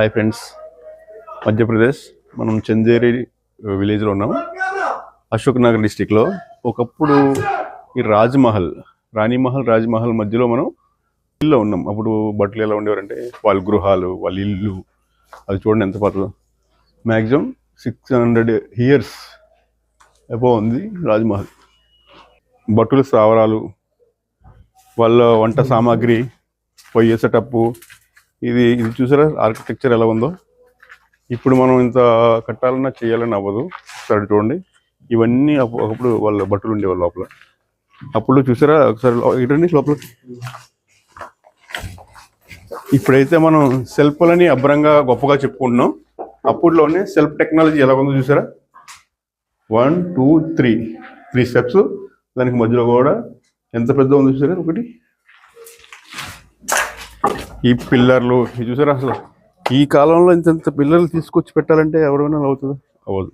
Hi friends Madhya Pradesh మనం చందేరి విలేజ్లో ఉన్నాము. అశోక్ నగర్ డిస్టిక్లో ఒకప్పుడు ఈ రాజ్మహల్ రాణిమహల్ రాజ్మహల్ మధ్యలో మనం ఇల్లు ఉన్నాం. అప్పుడు బట్టలు ఎలా ఉండేవారంటే వాళ్ళ గృహాలు వాళ్ళ ఇల్లు. అది చూడండి ఎంత పాత్ర maximum six hundred years above ఉంది రాజ్మహల్. బట్టలు స్థావరాలు వాళ్ళ వంట సామాగ్రి పొయ్యేసేటప్పు ఇది ఇది చూసారా? ఆర్కిటెక్చర్ ఎలా ఉందో? ఇప్పుడు మనం ఇంత కట్టాలన్నా చేయాలని అవ్వదు. ఒకసారి చూడండి. ఇవన్నీ ఒకప్పుడు వాళ్ళ బట్టలు ఉండేవాళ్ళు లోపల. అప్పుడు చూసారా? ఒకసారి లో- ఇటండి లోపల. ఇప్పుడైతే మనం సెల్ఫ్లని అభ్రంగా గొప్పగా చెప్పుకుంటున్నాం. అప్పుడులోనే సెల్ఫ్ టెక్నాలజీ ఎలా ఉందో చూసారా? One two three three steps దానికి మధ్యలో కూడా ఎంత పెద్ద ఉందో చూసారా? ఒకటి. ఈ పిల్లర్లు ఇది చూసారా అసలు? ఈ కాలంలో ఇంత ఇంత పిల్లర్లు తీసుకొచ్చి పెట్టాలంటే ఎవరైనా అవుతుందా? అవ్వదు.